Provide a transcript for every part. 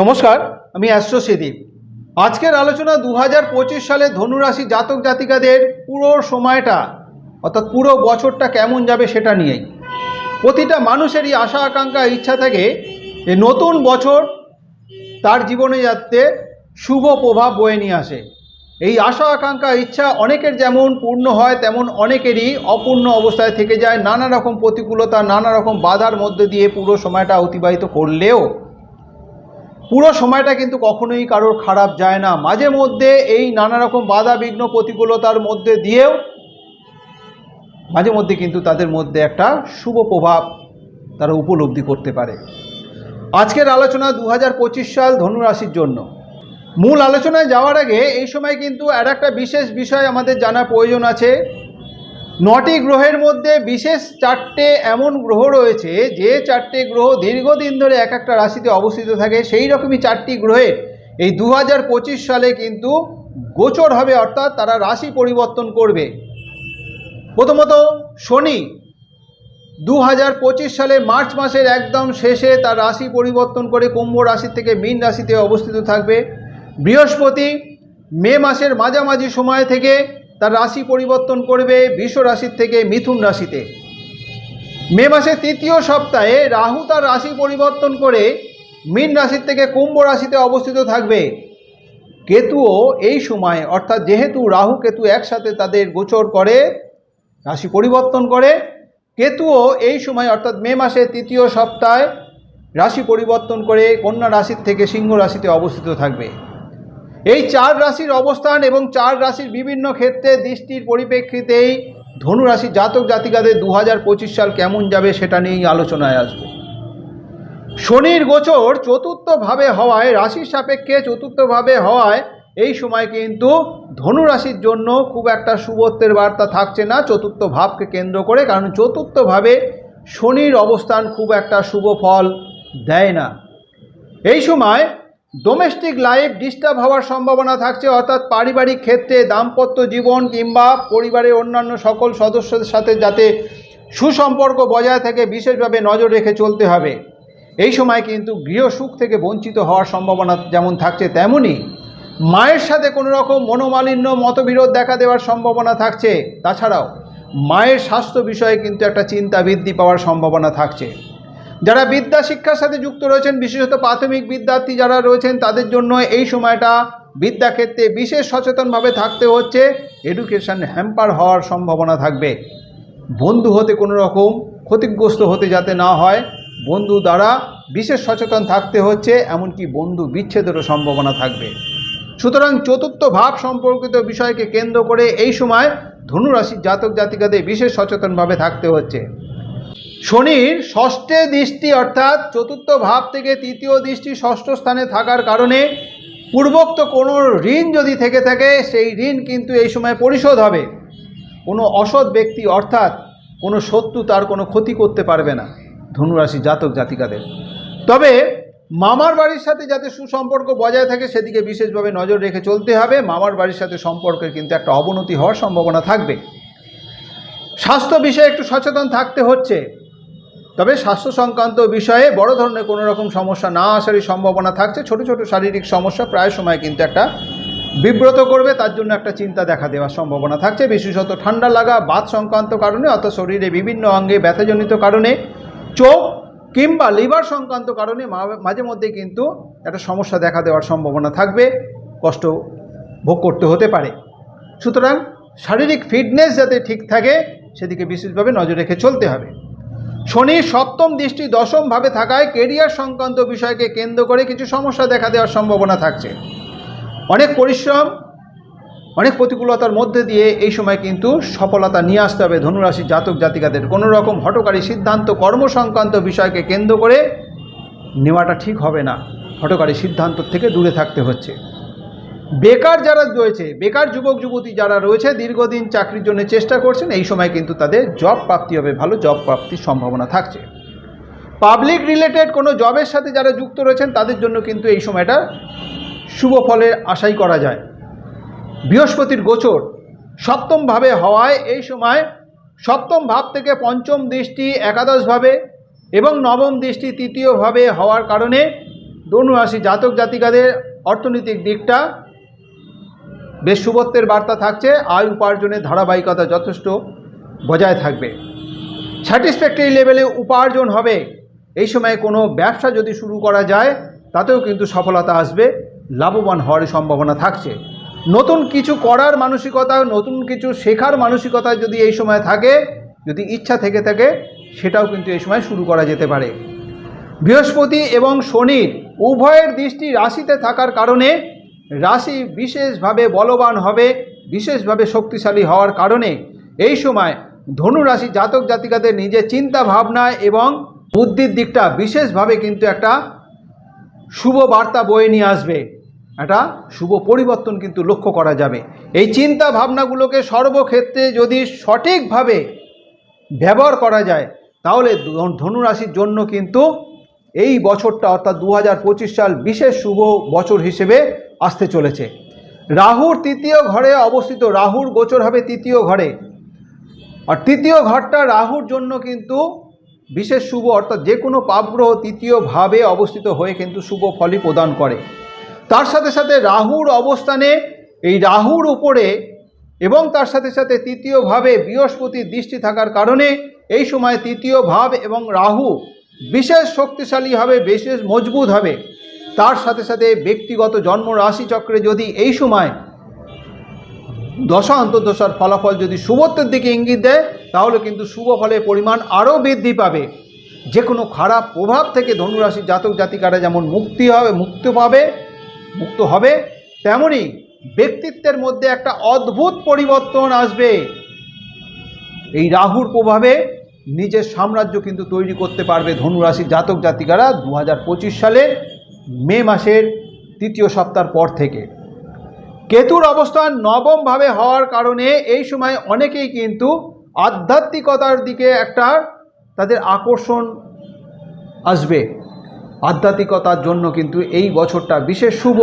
নমস্কার, আমি অ্যাস্ট্রো সেদীপ। আজকের আলোচনা দু হাজার পঁচিশ সালে ধনুরাশি জাতক জাতিকাদের পুরো সময়টা, অর্থাৎ পুরো বছরটা কেমন যাবে সেটা নিয়েই। প্রতিটা মানুষেরই আশা, আকাঙ্ক্ষা, ইচ্ছা থাকে যে নতুন বছর তার জীবনে যাতে শুভ প্রভাব বয়ে নিয়ে আসে। এই আশা, আকাঙ্ক্ষা, ইচ্ছা অনেকের যেমন পূর্ণ হয়, তেমন অনেকেরই অপূর্ণ অবস্থায় থেকে যায়। নানা রকম প্রতিকূলতা, নানা রকম বাধার মধ্যে দিয়ে পুরো সময়টা অতিবাহিত করলেও পুরো সময়টা কিন্তু কখনোই কারোর খারাপ যায় না। মাঝে মধ্যে এই নানা রকম বাধা, বিঘ্ন, প্রতিকূলতার মধ্যে দিয়েও মাঝে মধ্যে কিন্তু তাদের মধ্যে একটা শুভ প্রভাব তারা উপলব্ধি করতে পারে। আজকের আলোচনা দু হাজার পঁচিশ সাল ধনুরাশির জন্য। মূল আলোচনায় যাওয়ার আগে এই সময় কিন্তু আর একটা বিশেষ বিষয় আমাদের জানা প্রয়োজন আছে। নটি গ্রহের মধ্যে বিশেষ চারটে এমন গ্রহ রয়েছে যে চারটে গ্রহ দীর্ঘদিন ধরে এক একটা রাশিতে অবস্থিত থাকে, সেই রকমই চারটি গ্রহের। এই দু হাজার পঁচিশ সালে কিন্তু গোচর হবে, অর্থাৎ তারা রাশি পরিবর্তন করবে। প্রথমত শনি দু হাজার পঁচিশ সালে মার্চ মাসের একদম শেষে তার রাশি পরিবর্তন করে কুম্ভ রাশি থেকে মীন রাশিতে অবস্থিত থাকবে। বৃহস্পতি, মে মাসের মাঝামাঝি সময় থেকে তার রাশি পরিবর্তন করবে বিশ্ব রাশির থেকে মিথুন রাশিতে। মে মাসের তৃতীয় সপ্তাহে রাহু তার রাশি পরিবর্তন করে মীন রাশির থেকে কুম্ভ রাশিতে অবস্থিত থাকবে। কেতুও এই সময়, অর্থাৎ যেহেতু রাহু কেতু একসাথে তাদের গোচর করে, রাশি পরিবর্তন করে, কেতুও এই সময়, অর্থাৎ মে মাসের তৃতীয় সপ্তাহে রাশি পরিবর্তন করে কন্যা রাশির থেকে সিংহ রাশিতে অবস্থিত থাকবে। এই চার রাশির অবস্থান এবং চার রাশির বিভিন্ন ক্ষেত্রে দৃষ্টির পরিপ্রেক্ষিতেই ধনু রাশির জাতক জাতিকাদের দু হাজার পঁচিশ সাল কেমন যাবে সেটা নিয়েই আলোচনায় আসব। শনির গোচর চতুর্থভাবে হওয়ায়, রাশির সাপেক্ষে চতুর্থভাবে হওয়ায় এই সময় কিন্তু ধনু রাশির জন্য খুব একটা শুভত্বের বার্তা থাকছে না, চতুর্থ ভাবকে কেন্দ্র করে, কারণ চতুর্থভাবে শনির অবস্থান খুব একটা শুভ ফল দেয় না। এই সময় ডোমেস্টিক লাইফ ডিস্টার্ব হওয়ার সম্ভাবনা থাকছে, অর্থাৎ পারিবারিক ক্ষেত্রে দাম্পত্য জীবন কিংবা পরিবারের অন্যান্য সকল সদস্যদের সাথে যাতে সুসম্পর্ক বজায় থাকে, বিশেষভাবে নজর রেখে চলতে হবে। এই সময় কিন্তু গৃহসুখ থেকে বঞ্চিত হওয়ার সম্ভাবনা যেমন থাকছে তেমনই মায়ের সাথে কোনো রকম মনোমালিন্য, মতবিরোধ দেখা দেওয়ার সম্ভাবনা থাকছে। তাছাড়াও, মায়ের স্বাস্থ্য বিষয়ে কিন্তু একটা চিন্তা বৃদ্ধি পাওয়ার সম্ভাবনা থাকছে। যারা বিদ্যা শিক্ষার সাথে যুক্ত রয়েছেন, বিশেষত প্রাথমিক বিদ্যার্থী যারা রয়েছেন, তাদের জন্য এই সময়টা বিদ্যাক্ষেত্রে বিশেষ সচেতনভাবে থাকতে হচ্ছে। এডুকেশন হ্যাম্পার হওয়ার সম্ভাবনা থাকবে। বন্ধু হতে কোনো রকম ক্ষতিগ্রস্ত হতে যাতে না হয়, বন্ধু দ্বারা বিশেষ সচেতন থাকতে হচ্ছে, এমনকি বন্ধু বিচ্ছেদেরও সম্ভাবনা থাকবে। সুতরাং চতুর্থ ভাব সম্পর্কিত বিষয়কে কেন্দ্র করে এই সময় ধনুরাশির জাতক জাতিকাদের বিশেষ সচেতনভাবে থাকতে হচ্ছে। শনির ষষ্ঠে দৃষ্টি অর্থাৎ চতুর্থ ভাব থেকে তৃতীয় দৃষ্টি ষষ্ঠ স্থানে থাকার কারণে পূর্বোক্ত কোনো ঋণ যদি থেকে থাকে, সেই ঋণ কিন্তু এই সময় পরিশোধ হবে। কোনো অসৎ ব্যক্তি অর্থাৎ কোনো শত্রু তার কোনো ক্ষতি করতে পারবে না, ধনুরাশি জাতক জাতিকাদের। তবে মামার বাড়ির সাথে যাতে সুসম্পর্ক বজায় থাকে, সেদিকে বিশেষভাবে নজর রেখে চলতে হবে। মামার বাড়ির সাথে সম্পর্কের কিন্তু একটা অবনতি হওয়ার সম্ভাবনা থাকবে। স্বাস্থ্য বিষয়ে একটু সচেতন থাকতে হচ্ছে। তবে স্বাস্থ্য সংক্রান্ত বিষয়ে বড় ধরনের কোনো রকম সমস্যা না আসারই সম্ভাবনা থাকছে। ছোট ছোট শারীরিক সমস্যা প্রায় সময় কিন্তু একটা বিব্রত করবে, তার জন্য একটা চিন্তা দেখা দেওয়ার সম্ভাবনা থাকছে। বিশেষত ঠান্ডা লাগা, বাত সংক্রান্ত কারণে অর্থাৎ শরীরে বিভিন্ন অঙ্গে ব্যথাজনিত কারণে, চোখ কিংবা লিভার সংক্রান্ত কারণে মাঝে মধ্যে কিন্তু একটা সমস্যা দেখা দেওয়ার সম্ভাবনা থাকবে, কষ্ট ভোগ করতে হতে পারে। সুতরাং শারীরিক ফিটনেস যাতে ঠিক থাকে, সেদিকে বিশেষভাবে নজর রেখে চলতে হবে। শনির সপ্তম দৃষ্টি দশমভাবে থাকায় কেরিয়ার সংক্রান্ত বিষয়কে কেন্দ্র করে কিছু সমস্যা দেখা দেওয়ার সম্ভাবনা থাকছে। অনেক পরিশ্রম, অনেক প্রতিকূলতার মধ্যে দিয়ে এই সময় কিন্তু সফলতা নিয়ে আসতে হবে ধনুরাশি জাতক জাতিকাদের। কোনো রকম হটকারী সিদ্ধান্ত, কর্ম সংক্রান্ত বিষয়কে কেন্দ্র করে নেওয়াটা ঠিক হবে না। হটকারী সিদ্ধান্ত থেকে দূরে থাকতে হচ্ছে। বেকার যারা রয়েছে, বেকার যুবক, যুবতী যারা রয়েছে, দীর্ঘদিন চাকরির জন্য চেষ্টা করছেন, এই সময় কিন্তু তাদের জব প্রাপ্তি হবে ভালো জব প্রাপ্তির সম্ভাবনা থাকছে। পাবলিক রিলেটেড কোনো জবের সাথে যারা যুক্ত রয়েছেন, তাদের জন্য কিন্তু এই সময়টা শুভ ফলের আশাই করা যায়। বৃহস্পতির গোচর, সপ্তমভাবে হওয়ায় এই সময় সপ্তম ভাব থেকে পঞ্চম দৃষ্টি একাদশভাবে এবং নবম দৃষ্টি তৃতীয়ভাবে হওয়ার কারণে ধনু রাশি জাতক জাতিকাদের অর্থনৈতিক দিকটা বেশ শুভত্বের বার্তা থাকছে, আয় উপার্জনের ধারাবাহিকতা যথেষ্ট বজায় থাকবে। স্যাটিসফ্যাক্টরি লেভেলে উপার্জন হবে। এই সময় কোনো ব্যবসা যদি শুরু করা যায়, তাতেও কিন্তু সফলতা আসবে, লাভবান হওয়ার সম্ভাবনা থাকছে। নতুন কিছু করার মানসিকতা, নতুন কিছু শেখার মানসিকতা যদি এই সময় থাকে, যদি ইচ্ছা থেকে থাকে, সেটাও কিন্তু এই সময় শুরু করা যেতে পারে। বৃহস্পতি এবং শনির উভয়ের দৃষ্টি রাশিতে থাকার কারণে রাশি বিশেষভাবে বলবান হবে, বিশেষভাবে শক্তিশালী হওয়ার কারণে। এই সময় ধনু রাশি জাতক জাতিকাদের নিজের চিন্তা ভাবনা এবং বুদ্ধির দিকটা বিশেষভাবে কিন্তু একটা শুভ বার্তা বয়ে নিয়ে আসবে। একটা শুভ পরিবর্তন কিন্তু লক্ষ্য করা যাবে। এই চিন্তা ভাবনাগুলোকে সর্বক্ষেত্রে যদি সঠিকভাবে ব্যবহার করা যায়, তাহলে ধনুরাশির জন্য কিন্তু এই বছরটা অর্থাৎ দু হাজার পঁচিশ সাল বিশেষ শুভ বছর হিসেবে আসতে চলেছে। রাহুর তৃতীয় ঘরে অবস্থিত, রাহুর গোচর হবে তৃতীয় ঘরে। আর তৃতীয় ঘরটা রাহুর জন্য কিন্তু বিশেষ শুভ, অর্থাৎ যে কোনো পাপগ্রহ তৃতীয় ভাবে অবস্থিত হয়ে কিন্তু শুভ ফলই প্রদান করে। তার সাথে সাথে রাহুর অবস্থানে এই রাহুর উপরে এবং তার সাথে সাথে তৃতীয়ভাবে বৃহস্পতির দৃষ্টি থাকার কারণে এই সময় তৃতীয় ভাব এবং রাহু বিশেষ শক্তিশালী হবে, বিশেষ মজবুত হবে। তার সাথে সাথে ব্যক্তিগত জন্ম রাশি চক্রে যদি এই সময় দশা অন্তর্দশার ফলাফল যদি শুভত্বের দিকে ইঙ্গিত দেয়, তাহলে কিন্তু শুভ ফলের পরিমাণ আরও বৃদ্ধি পাবে। যে কোনো খারাপ প্রভাব থেকে ধনুরাশির জাতক জাতিকারা যেমন মুক্তি হবে, মুক্ত পাবে, মুক্ত হবে তেমনই ব্যক্তিত্বের মধ্যে একটা অদ্ভুত পরিবর্তন আসবে। এই রাহুর প্রভাবে নিজের সাম্রাজ্য কিন্তু তৈরি করতে পারবে ধনুরাশির জাতক জাতিকারা। দু হাজার পঁচিশ সালে মে মাসের তৃতীয় সপ্তাহ পর থেকে। কেতুর অবস্থান নবমভাবে হওয়ার কারণে এই সময় অনেকেই কিন্তু আধ্যাত্মিকতার দিকে একটা তাদের আকর্ষণ আসবে। আধ্যাত্মিকতার জন্য কিন্তু এই বছরটা বিশেষ শুভ।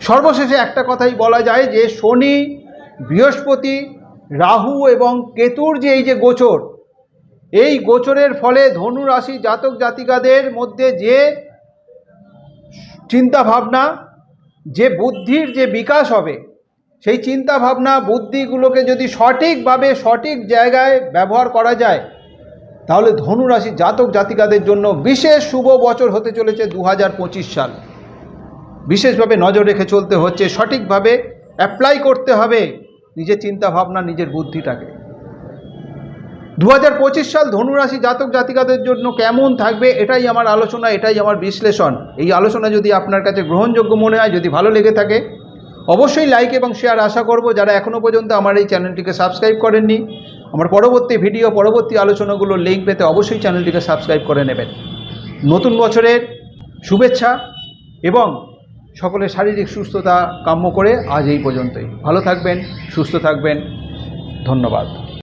সর্বশেষে একটা কথাই বলা যায় যে, শনি, বৃহস্পতি, রাহু এবং কেতুর যে এই যে গোচর, এই গোচরের ফলে ধনু রাশি জাতক জাতিকাদের মধ্যে যে চিন্তা ভাবনা যে বুদ্ধির যে বিকাশ হবে, সেই চিন্তা ভাবনা বুদ্ধিগুলোকে যদি সঠিকভাবে, সঠিক জায়গায় ব্যবহার করা যায়, তাহলে ধনুরাশি জাতক জাতিকাদের জন্য বিশেষ শুভ বছর হতে চলেছে দু হাজার পঁচিশ সাল। বিশেষভাবে নজর রেখে চলতে হচ্ছে, সঠিকভাবে অ্যাপ্লাই করতে হবে নিজের চিন্তা ভাবনা নিজের বুদ্ধিটাকে। দু হাজার পঁচিশ সাল ধনুরাশি জাতক জাতিকাদের জন্য কেমন থাকবে? এটাই আমার আলোচনা, এটাই আমার বিশ্লেষণ। এই আলোচনা যদি আপনার কাছে গ্রহণযোগ্য মনে হয়, যদি ভালো লেগে থাকে, অবশ্যই লাইক এবং শেয়ার আশা করব। যারা এখনও পর্যন্ত আমার এই চ্যানেলটিকে সাবস্ক্রাইব করেননি, আমার পরবর্তী ভিডিও, পরবর্তী আলোচনাগুলোর লিঙ্ক পেতে অবশ্যই চ্যানেলটিকে সাবস্ক্রাইব করে নেবেন। নতুন বছরের শুভেচ্ছা এবং সকলের শারীরিক সুস্থতা কাম্য করে আজ এই পর্যন্তই। ভালো থাকবেন, সুস্থ থাকবেন। ধন্যবাদ।